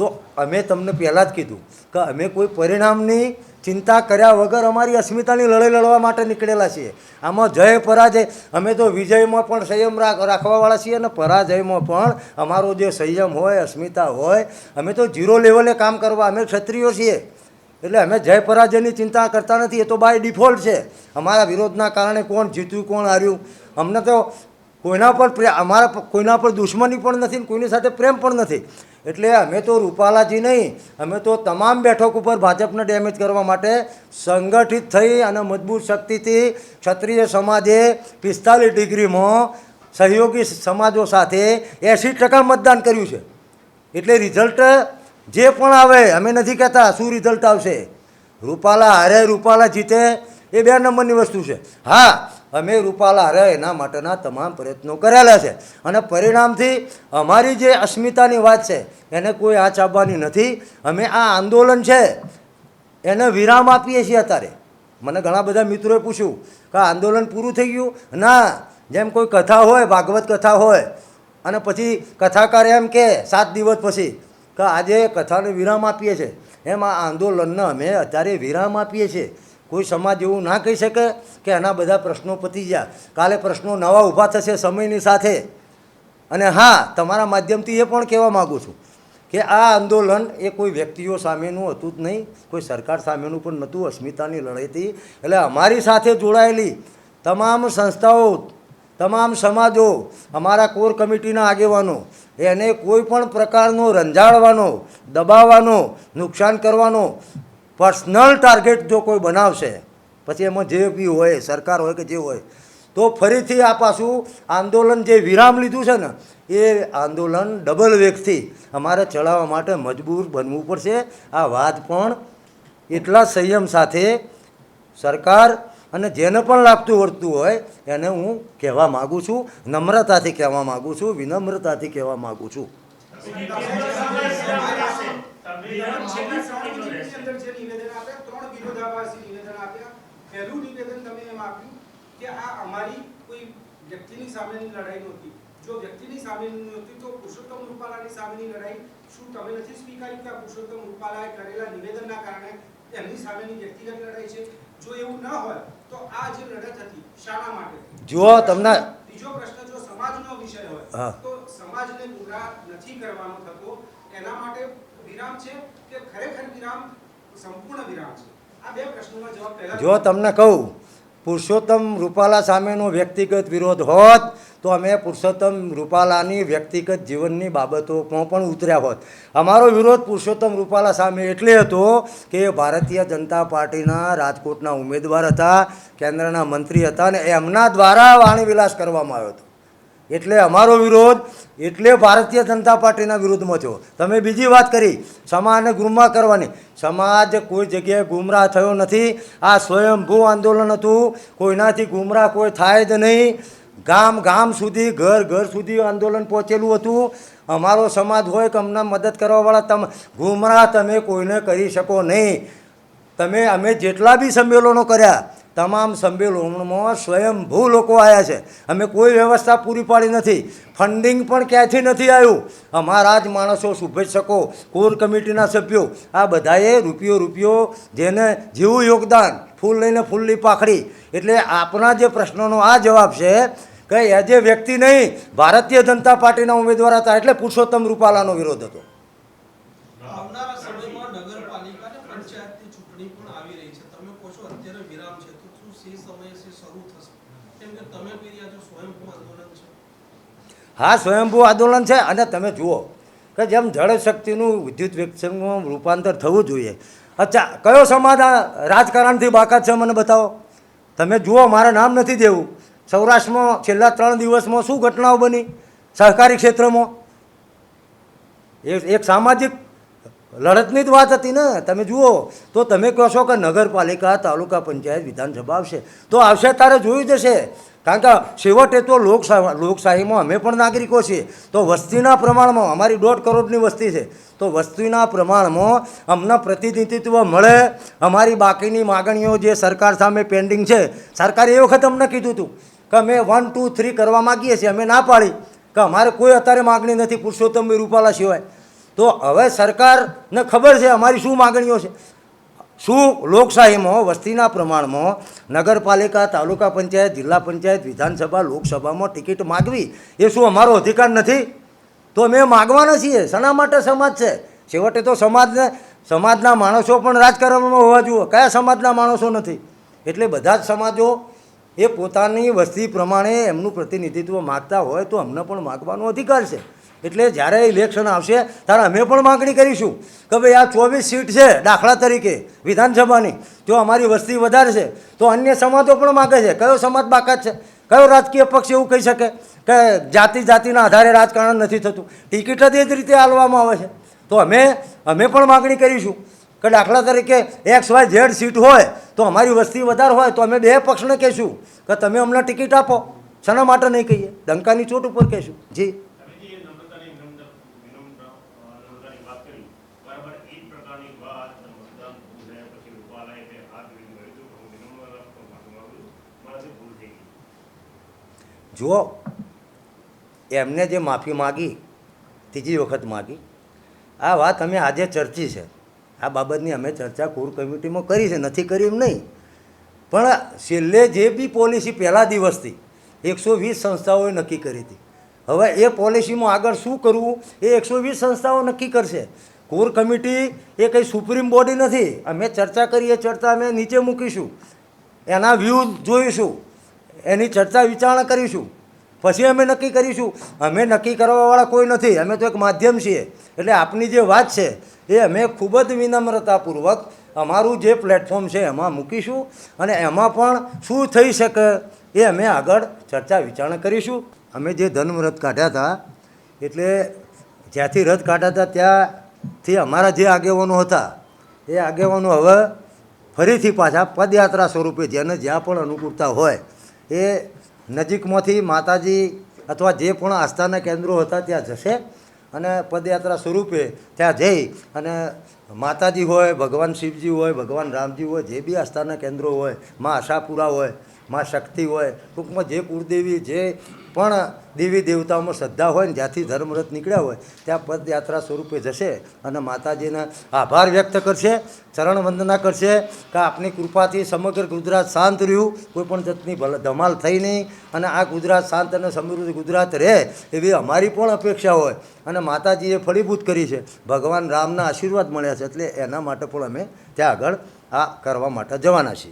તો અમે તમને પહેલાં જ કીધું કે અમે કોઈ પરિણામની ચિંતા કર્યા વગર અમારી અસ્મિતાની લડાઈ લડવા માટે નીકળેલા છીએ. આમાં જય પરાજય. અમે તો વિજયમાં પણ સંયમ રાખ રાખવાવાળા છીએ અને પરાજયમાં પણ અમારો જે સંયમ હોય, અસ્મિતા હોય, અમે તો ઝીરો લેવલે કામ કરવા, અમે ક્ષત્રિયો છીએ. એટલે અમે જય પરાજયની ચિંતા કરતા નથી, એ તો બાય ડિફોલ્ટ છે. અમારા વિરોધના કારણે કોણ જીત્યું, કોણ હાર્યું? અમને તો કોઈના પર અમારા કોઈના પર દુશ્મની પણ નથી કોઈની સાથે પ્રેમ પણ નથી. એટલે અમે તો રૂપાલાજી નહીં, અમે તો તમામ બેઠક ઉપર ભાજપને ડેમેજ કરવા માટે સંગઠિત થઈ અને મજબૂત શક્તિથી ક્ષત્રિય સમાજે પિસ્તાલીસ ડિગ્રીમાં સહયોગી સમાજો સાથે એંસી ટકા મતદાન કર્યું છે. એટલે રિઝલ્ટ જે પણ આવે, અમે નથી કહેતા શું રિઝલ્ટ આવશે. રૂપાલા હારે રૂપાલા જીતે એ બે નંબરની વસ્તુ છે. હા અમે રૂપાલા રહે એના માટેના તમામ પ્રયત્નો કરેલા છે. અને પરિણામથી અમારી જે અસ્મિતાની વાત છે, એને કોઈ આ ચાબવાની નથી. અમે આ આંદોલન છે, એને વિરામ આપીએ છીએ અત્યારે. મને ઘણા બધા મિત્રોએ પૂછ્યું કે આંદોલન પૂરું થઈ ગયું? ના, જેમ કોઈ કથા હોય, ભાગવત કથા હોય, અને પછી કથાકાર એમ કે સાત દિવસ પછી કે આજે કથાને વિરામ આપીએ છીએ એમ આ આંદોલનને અમે અત્યારે વિરામ આપીએ છીએ. કોઈ સમાજ એવું ના કહી શકે કે એના બધા પ્રશ્નો પતી ગયા. કાલે પ્રશ્નો નવા ઊભા થશે સમયની સાથે. અને હા, તમારા માધ્યમથી એ પણ કહેવા માગું છું કે આ આંદોલન એ કોઈ વ્યક્તિઓ સામેનું હતું જ નહીં. કોઈ સરકાર સામેનું પણ નહોતું. અસ્મિતાની લડાઈથી એટલે અમારી સાથે જોડાયેલી તમામ સંસ્થાઓ, તમામ સમાજો, અમારા કોર કમિટીના આગેવાનો, એને કોઈ પણ પ્રકારનો રંજાડવાનો, દબાવવાનો, નુકસાન કરવાનો પર્સનલ ટાર્ગેટ જો કોઈ બનાવશે, પછી એમાં જે બી હોય, સરકાર હોય કે જે હોય, તો ફરીથી આ પાછું આંદોલન જે વિરામ લીધું છે ને, એ આંદોલન ડબલ વેગથી અમારે ચલાવવા માટે મજબૂર બનવું પડશે. આ વાત પણ એટલા સંયમ સાથે સરકાર અને જેને પણ લાગતું વળતું હોય, એને હું કહેવા માગું છું, નમ્રતાથી કહેવા માગું છું, વિનમ્રતાથી કહેવા માગું છું. છેલ્લી ત્રણ મિનિટની અંદર જે નિવેદન આપ્યા ત્રણ વિરોધાભાસી નિવેદન આપ્યા. પહેલું નિવેદન તમે એમ આપ્યું કે આ અમારી કોઈ વ્યક્તિની સામેની લડાઈ નહોતી. જો વ્યક્તિની સામેની નહોતી તો પુરુષોત્તમ રૂપાલાની સામેની લડાઈ શું તમે નથી સ્વીકાર્યું કે આ પુરુષોત્તમ રૂપાલાએ કરેલા નિવેદનના કારણે એમની સામેની વ્યક્તિગત લડાઈ છે? જો એવું ન હોય તો આ જે લડત હતી શાના માટે? જુઓ તમને બીજો પ્રશ્ન જો સમાજનો વિષય હોય. તો સમાજને ગુમરાહ નથી કરવાનો થતો. એના માટે વિરામ છે કે ખરેખર વિરામ સંપૂર્ણ વિરામ છે? આ બે પ્રશ્નોના જવાબ પહેલા જો તમને કહું પુરુષોત્તમ રૂપાલા સામેનો વ્યક્તિગત વિરોધ હોત તો અમે પુરુષોત્તમ રૂપાલાની વ્યક્તિગત જીવનની બાબતોમાં પણ ઉતર્યા હોત. અમારો વિરોધ પુરુષોત્તમ રૂપાલા સામે એટલે હતો કે ભારતીય જનતા પાર્ટીના રાજકોટના ઉમેદવાર હતા કેન્દ્રના મંત્રી હતા અને એમના દ્વારા વાણીવિલાસ કરવામાં આવ્યો હતો. એટલે અમારો વિરોધ એટલે ભારતીય જનતા પાર્ટીના વિરુદ્ધમાં થયો. તમે બીજી વાત કરી, સમાજને ગુમરાહ કરવાની. સમાજ કોઈ જગ્યાએ ગુમરાહ થયો નથી. આ સ્વયંભૂ આંદોલન હતું. કોઈનાથી ગુમરાહ કોઈ થાય જ નહીં. ગામ ગામ સુધી, ઘર ઘર સુધી આંદોલન પહોંચેલું હતું. અમારો સમાજ હોય કે અમને મદદ કરવાવાળા, તમે ગુમરાહ તમે કોઈને કરી શકો નહીં. તમે અમે જેટલા બી સંમેલનો કર્યા તમામ સંમેલનોમાં સ્વયંભૂ લોકો આવ્યા છે. અમે કોઈ વ્યવસ્થા પૂરી પાડી નથી. ફંડિંગ પણ ક્યાંથી નથી આવ્યું? અમારા જ માણસો શુભેચ્છકો કોર કમિટીના સભ્યો. આ બધાએ રૂપિયો રૂપિયો જેને જેવું યોગદાન, ફૂલ લઈને ફૂલની પાખડી. એટલે આપણા જે પ્રશ્નોનો આ જવાબ છે કે એ વ્યક્તિ નહીં, ભારતીય જનતા પાર્ટીના ઉમેદવાર હતા એટલે પુરુષોત્તમ રૂપાલાનો વિરોધ હતો આવનારા સમયમાં નગરપાલિકા અને પંચાયતની ચૂંટણી પણ આવી રહી છે તમે કહો છો અત્યારે વિરામ છે તો શું તે સમયે છે શરૂ થશે કેમ કે તમે કહી રહ્યા છો સ્વયંભૂ આંદોલન છે હા, સ્વયંભૂ આંદોલન છે. અને તમે જુઓ કે જેમ જળશક્તિનું વિદ્યુત વ્યક્તિમાં રૂપાંતર થવું જોઈએ. અચ્છા, કયો સમાજ આ રાજકારણથી બાકાત છે મને બતાવો. તમે જુઓ, મારે નામ નથી દેવું. સૌરાષ્ટ્રમાં છેલ્લા ત્રણ દિવસમાં શું ઘટનાઓ બની? સહકારી ક્ષેત્રમાં? એક સામાજિક લડતની જ વાત હતી ને. તમે જુઓ, તો તમે કહો છો કે નગરપાલિકા, તાલુકા પંચાયત, વિધાનસભા આવશે. તો આવશે તારે જોયું જશે કારણ કે છેવટે તો લોકશાહી લોકશાહીમાં અમે પણ નાગરિકો છીએ. તો વસ્તીના પ્રમાણમાં, અમારી દોઢ કરોડની વસ્તી છે. તો વસ્તીના પ્રમાણમાં અમને પ્રતિનિધિત્વ મળે. અમારી બાકીની માગણીઓ જે સરકાર સામે પેન્ડિંગ છે, સરકારે એ વખત અમને કીધું હતું કે અમે વન ટુ થ્રી કરવા માગીએ છીએ. અમે ના પાડી કે અમારે કોઈ અત્યારે માગણી નથી પુરુષોત્તમભાઈ રૂપાલા સિવાય. તો હવે સરકારને ખબર છે અમારી શું માગણીઓ છે? શું લોકશાહીમાં, વસ્તીના પ્રમાણમાં નગરપાલિકા, તાલુકા પંચાયત, જિલ્લા પંચાયત, વિધાનસભા, લોકસભામાં ટિકિટ માગવી એ શું અમારો અધિકાર નથી? તો અમે માગવાના છીએ. શના માટે સમાજ છે? છેવટે તો સમાજને, સમાજના માણસો પણ રાજકારણમાં હોવા જોઈએ. કયા સમાજના માણસો નથી? એટલે બધા જ સમાજો એ પોતાની વસ્તી પ્રમાણે એમનું પ્રતિનિધિત્વ માગતા હોય તો અમને પણ માગવાનો અધિકાર છે. એટલે જ્યારે ઇલેક્શન આવશે, ત્યારે અમે પણ માગણી કરીશું કે ભાઈ આ ચોવીસ સીટ છે, દાખલા તરીકે વિધાનસભાની, જો અમારી વસ્તી વધારે છે, તો અન્ય સમાજો પણ માગે છે. કયો સમાજ બાકાત છે? કયો રાજકીય પક્ષ એવું કહી શકે કે જાતિ જાતિના આધારે રાજકારણ નથી થતું? ટિકિટ જ એ જ રીતે આલવામાં આવે છે. તો અમે અમે પણ માગણી કરીશું કે દાખલા તરીકે એક્સ વાય ઝેડ સીટ હોય, તો અમારી વસ્તી વધારે હોય, તો અમે બે પક્ષને કહીશું કે તમે અમને ટિકિટ આપો. શેના માટે નહીં કહીએ? ડંકાની ચોટ ઉપર કહીશું. જી તમે જે નમ્રતાની વિનમ્ર વિનમ્ર અ, નમ્રતાની વાત કરી બરાબર એ જ પ્રકારની વાત મતદાન પૂરું થયા પછી રૂપાલાએ તે હાથ જોડીને કહ્યું હતું કે હું વિનમ્ર માફી માંગુ છું મારાથી ભૂલ થઈ ગઈ જુઓ, એમને જે માફી માગી, ત્રીજી વખત માગી, આ વાત અમે આજે ચર્ચી છે. આ બાબતની અમે ચર્ચા કોર કમિટીમાં કરી છે, નથી કરી એમ નહીં. પણ છેલ્લે જે બી પોલિસી પહેલા દિવસથી એકસો વીસ સંસ્થાઓએ નક્કી કરી હતી. હવે એ પોલિસીમાં આગળ શું કરવું, એ એકસો વીસ સંસ્થાઓ નક્કી કરશે. કોર કમિટી એ કંઈ સુપ્રીમ બોડી નથી. અમે ચર્ચા કરીએ, ચર્ચા અમે નીચે મૂકીશું. એના વ્યૂ જોઈશું. એની ચર્ચા વિચારણા કરીશું. પછી અમે નક્કી કરીશું. અમે નક્કી કરવાવાળા કોઈ નથી. અમે તો એક માધ્યમ છીએ. એટલે આપની જે વાત છે, એ અમે ખૂબ જ વિનમ્રતાપૂર્વક અમારું જે પ્લેટફોર્મ છે, એમાં મૂકીશું. અને એમાં પણ શું થઈ શકે, એ અમે આગળ ચર્ચા વિચારણા કરીશું. અમે જે ધર્મરથ કાઢ્યા હતા, એટલે જ્યાંથી રથ કાઢ્યા હતા, ત્યાંથી અમારા જે આગેવાનો હતા, એ આગેવાનો હવે ફરીથી પાછા પદયાત્રા સ્વરૂપે, જેને જ્યાં પણ અનુકૂળતા હોય એ નજીકમાંથી માતાજી અથવા જે પણ આસ્થાના કેન્દ્રો હતા ત્યાં જશે અને પદયાત્રા સ્વરૂપે ત્યાં જઈ અને માતાજી હોય, ભગવાન શિવજી હોય, ભગવાન રામજી હોય, જે બી આસ્થાના કેન્દ્રો હોય, માં આશાપુરા હોય, માં શક્તિ હોય, ટૂંકમાં જે કુળદેવી, જે પણ દેવી દેવતાઓમાં શ્રદ્ધા હોય ને જ્યાંથી ધર્મરથ નીકળ્યા હોય, ત્યાં પદયાત્રા સ્વરૂપે જશે અને માતાજીના આભાર વ્યક્ત કરશે, ચરણ વંદના કરશે કે આપની કૃપાથી સમગ્ર ગુજરાત શાંત રહ્યું, કોઈ પણ જાતની ધમાલ થઈ નહીં અને આ ગુજરાત શાંત અને સમૃદ્ધ ગુજરાત રહે એવી અમારી પણ અપેક્ષા હોય અને માતાજીએ ફળીભૂત કરી છે. ભગવાન રામના આશીર્વાદ મળ્યા છે એટલે એના માટે પણ અમે ત્યાં આગળ આ કરવા માટે જવાના છીએ.